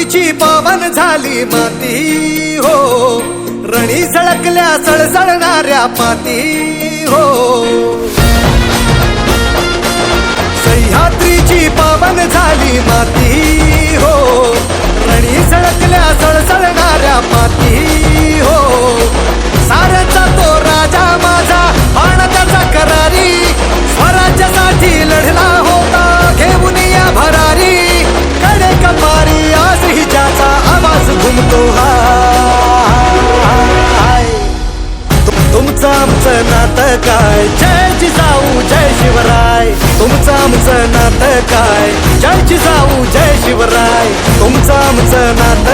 सह्याद्रीची पावन झाली माती हो. रणी झळकल्या सळसळणाऱ्या माती हो. सह्याद्रीची पावन झाली माती आमचं नातं काय? जय जिजाऊ जय शिवराय. तुमचं आमचं नातं काय? जय जिजाऊ जय शिवराय. तुमचं आमचं नातं